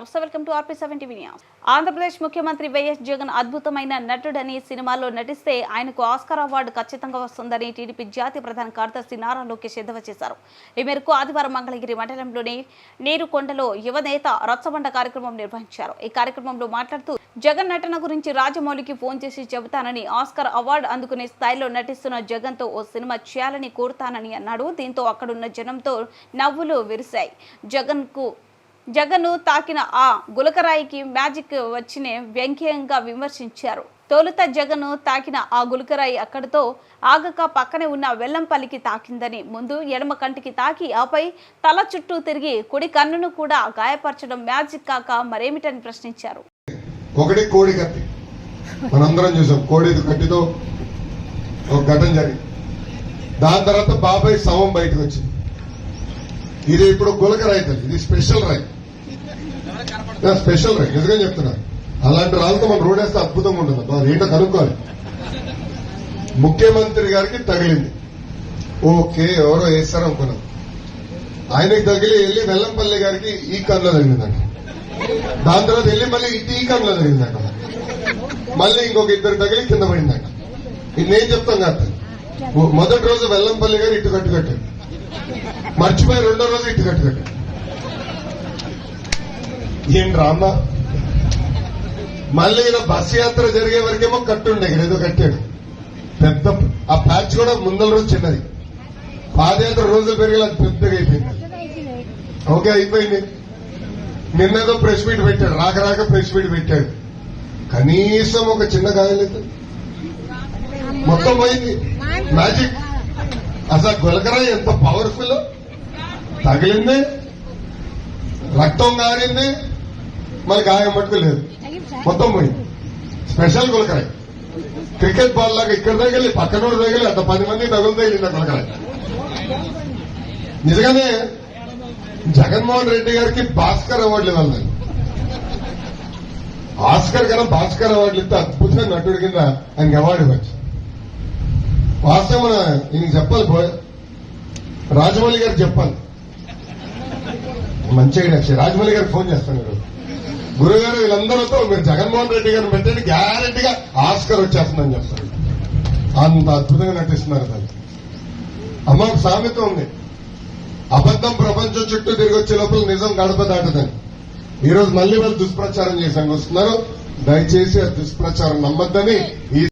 నమస్తే welcome to RP seventy news. Andhra Pradesh ముఖ్యమంత్రి YS Jagan అద్భుతమైన నటుడని సినిమాలో నటిస్తే ఆయనకు ఆస్కార్ అవార్డు ఖచ్చితంగా వస్తుందని టీడీపీ జాతీయ ప్రధాన కార్యదర్శి నారా లోకేష్ ఎద్దవ చేశారు. ఈ మేరకు ఆదివారం మంగళగిరి మండలంలోని నీరుకొండలో యువనేత రచ్చబండ కార్యక్రమం నిర్వహించారు. ఈ కార్యక్రమంలో మాట్లాడుతూ జగన్ నటన గురించి రాజమౌళికి ఫోన్ చేసి చెబుతానని ఆస్కార్ అవార్డు అందుకునే స్థాయిలో నటిస్తున్న జగన్తో ఓ సినిమా చేయాలని కోరుతానని అన్నాడు. దీంతో అక్కడున్న జనంతో నవ్వులు విరిశాయి. జగన్కు జగన్ను తాకిన ఆ గులకరాయికి మ్యాజిక్ వచ్చినే వ్యంగ్యంగా విమర్శించారు. తొలుత జగన్ తాకిన ఆ గులకరాయి అక్కడితో ఆగక పక్కనే ఉన్న వెల్లంపల్లికి తాకిందని ముందు ఎడమ కంటికి తాకి ఆపై తల చుట్టూ తిరిగి కుడి కన్నును కూడా గాయపరచడం మ్యాజిక్ కాక మరేమిటని ప్రశ్నించారు. ఒకటి కోడి కత్తి. మనందరం చూసాం కోడి కత్తితో ఒక ఘటన జరిగింది. దాని తర్వాత బాబాయ్ శవం బయటకు వచ్చింది. ఇది ఇప్పుడు గులకరాయి రైతు ఇది స్పెషల్ రై స్పెషల్ రైట్ నిజంగా చెప్తున్నా. అలాంటి రాళ్ళతో మనం రోడ్ వేస్తే అద్భుతంగా ఉంటుంది అబ్బా, ఏంటో కనుక్కోవాలి. ముఖ్యమంత్రి గారికి తగిలింది. ఓకే ఎవరో వేస్తారు అనుకున్నాం. ఆయనకి తగిలి వెళ్ళి వెల్లంపల్లి గారికి ఈ కన్నులో తగిలిందంట. దాని తర్వాత వెళ్ళి మళ్ళీ ఇది ఈ కన్నులో తగిలిందంట. మళ్ళీ ఇంకొక ఇద్దరు తగిలి కింద పడిందంట. ఇది నేను చెప్తాను కాదు. మొదటి రోజు వెల్లంపల్లి గారు ఇటు కట్టుకట్టారు. మర్చిపోయి రెండో రోజు ఇటు కట్టుకట్టారు. ఏం రామ్మా మళ్ళీ ఇలా బస్ యాత్ర జరిగే వరకేమో కట్టుండే ఏదో కట్టాడు. పెద్ద ఆ ప్యాచ్ కూడా ముందల రోజు చిన్నది. పాదయాత్ర రోజులు పెరిగేలా పెద్దగా అయిపోయింది. ఓకే అయిపోయింది. నిన్నేదో ప్రెస్ మీట్ పెట్టాడు రాక రాక ప్రెస్ మీట్ పెట్టాడు. కనీసం ఒక చిన్న గాయలేదు మొత్తం పోయింది. మ్యాజిక్. అసలు గులకరా ఎంత పవర్ఫుల్ తగిలింది. రక్తం గారింది. మనకి గాయం మటుకు లేదు. మొత్తం పోయింది స్పెషల్ గులకరాయ్ క్రికెట్ బాల్ లాగా ఇక్కడ తగిలి పక్కనోడు తగిలి అంత పది మంది తగులు తగిలింది ఆ నిజంగానే జగన్మోహన్ రెడ్డి గారికి భాస్కర్ అవార్డులు ఇవ్వాలి ఆస్కర్ కన్నా భాస్కర్ అవార్డులు ఇస్తే అద్భుతంగా నటుడి కింద ఆయనకి అవార్డు ఇవ్వచ్చు. వాస్తవం మన ఈయనకి చెప్పాలి రాజమౌళి గారు చెప్పాలి. మంచిగా నచ్చి రాజమౌళి గారికి ఫోన్ చేస్తాను ఈరోజు గురుగారు వీళ్ళందరితో మీరు జగన్మోహన్ రెడ్డి గారిని పెట్టండి గ్యారంటీగా ఆస్కర్ వచ్చేస్తుందని చెప్తారు. అంత అద్భుతంగా నటిస్తున్నారు దాన్ని. అమ్మ సామెత ఉంది. అబద్ధం ప్రపంచం చుట్టూ తిరిగి వచ్చే లోపల నిజం గడప దాటదని. ఈ రోజు మళ్ళీ వాళ్ళు దుష్ప్రచారం చేసాను వస్తున్నారు? దయచేసి ఆ దుష్ప్రచారం నమ్మద్దని ఈ